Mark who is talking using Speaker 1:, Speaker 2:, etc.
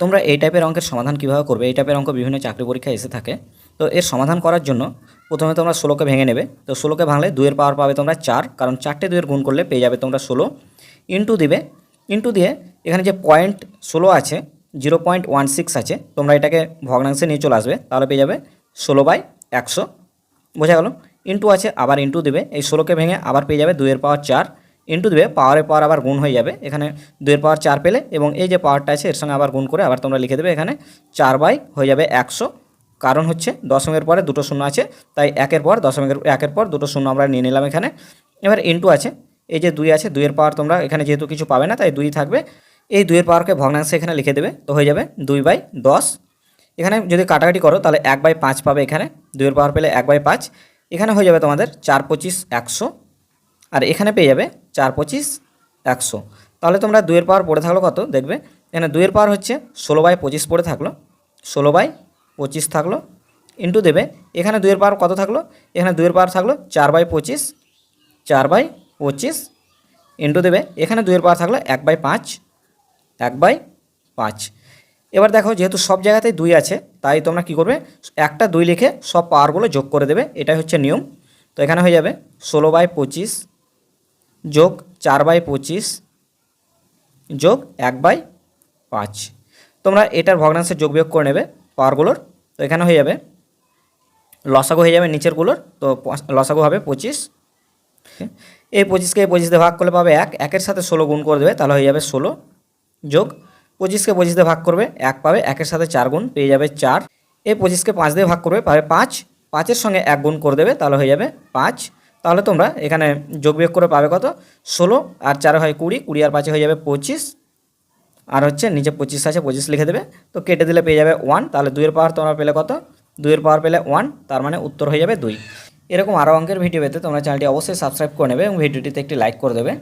Speaker 1: তোমরা এই টাইপের অঙ্কের সমাধান কীভাবে করবে? এই টাইপের অঙ্ক বিভিন্ন চাকরি পরীক্ষায় এসে থাকে। তো এর সমাধান করার জন্য প্রথমে তোমরা ষোলোকে ভেঙে নেবে। তো ষোলোকে ভাঙলে দুইয়ের পাওয়ার পাবে তোমরা চার। কারণ চারটে দুইয়ের গুণ করলে পেয়ে যাবে তোমরা ষোলো। ইন্টু দিবে। ইন্টু দিয়ে এখানে যে পয়েন্ট ষোলো আছে জিরো পয়েন্ট ওয়ান সিক্স আছে, তোমরা এটাকে ভগ্নাংশে নিয়ে চলে আসবে। তাহলে পেয়ে যাবে ষোলো বাই একশো। বোঝা গেল? ইন্টু আছে, আবার ইন্টু দেবে। এই ষোলোকে ভেঙে আবার পেয়ে যাবে দুইয়ের পাওয়ার চার। ইন্টু দিবে, পাওয়ারের পাওয়ার আবার গুণ হয়ে যাবে। এখানে দুয়ের পাওয়ার চার পেলে এবং এই যে পাওয়ারটা আছে, এর সঙ্গে আবার গুণ করে আবার তোমরা লিখে দেবে, এখানে চার বাই হয়ে যাবে একশো। কারণ হচ্ছে দশমের পরে দুটো শূন্য আছে, তাই একের পর দশমের একের পর দুটো শূন্য আমরা নিয়ে নিলাম এখানে। এবার ইন্টু আছে, এই যে দুই আছে, দুইয়ের পাওয়ার তোমরা এখানে যেহেতু কিছু পাবে না, তাই দুই থাকবে। এই দুইয়ের পাওয়ারকে ভগ্নাংশে এখানে লিখে দেবে, তো হয়ে যাবে দুই বাই দশ। এখানে যদি কাটাকাটি করো, তাহলে এক বাই পাঁচ পাবে এখানে, দুইয়ের পাওয়ার পেলে এক বাই পাঁচ। এখানে হয়ে যাবে তোমাদের চার পঁচিশ, একশো। আর এখানে পেয়ে যাবে চার পঁচিশ একশো। তাহলে তোমরা দুইয়ের পাওয়ার পড়ে থাকল কত? দেখবে, এখানে দুইয়ের পাওয়ার হচ্ছে ষোলো বাই পঁচিশ পড়ে থাকল। ষোলো বাই পঁচিশ থাকল। ইন্টু দেবে, এখানে দুয়ের পাওয়ার কত থাকল? এখানে দুইয়ের পাওয়ার থাকল চার বাই পঁচিশ, চার বাই পঁচিশ। ইন্টু দেবে, এখানে দুইয়ের পাওয়ার থাকল এক বাই পাঁচ, এক বাই পাঁচ। এবার দেখো, যেহেতু সব জায়গাতেই দুই আছে, তাই তোমরা কি করবে? একটা দুই লিখে সব পাওয়ারগুলো যোগ করে দেবে, এটাই হচ্ছে নিয়ম। তো এখানে হয়ে যাবে ষোলো বাই পঁচিশ যোগ চার বাই পঁচিশ যোগ এক বাই পাঁচ। তোমরা এটার ভগ্নাংশে যোগ বিয়োগ করে নেবে পাওয়ারগুলোর তো এখানে হয়ে যাবে লসাগু হয়ে যাবে নিচেরগুলোর তো লসাগু হবে পঁচিশ। এই পঁচিশকে এই পঁচিশ দিয়ে ভাগ করলে পাবে এক, একের সাথে ষোলো গুণ করে দেবে, তাহলে হয়ে যাবে ষোলো যোগ। পঁচিশকে পঁচিশ দিয়ে ভাগ করবে, এক পাবে, একের সাথে চার গুণ, পেয়ে যাবে চার। এই পঁচিশকে পাঁচ দিয়ে ভাগ করবে, পাবে পাঁচ। পাঁচের সঙ্গে এক গুণ করে দেবে, তাহলে হয়ে যাবে পাঁচ। তাহলে তোমরা এখানে যোগ বিয়োগ করে পাবে কত? ষোলো, আর চার হয় কুড়ি কুড়ি আর পাঁচে হয়ে যাবে পঁচিশ। আর হচ্ছে নিচে পঁচিশ আছে, পঁচিশ লিখে দেবে। তো কেটে দিলে পেয়ে যাবে ওয়ান তাহলে দুইয়ের পাওয়ার তোমরা পেলে কত? দুইয়ের পাওয়ার পেলে ওয়ান তার মানে উত্তর হয়ে যাবে দুই। এরকম আরও অঙ্কের ভিডিও পেতে তোমরা চ্যানেলটি অবশ্যই সাবস্ক্রাইব করে নেবে এবং ভিডিওটিতে একটি লাইক করে দেবে।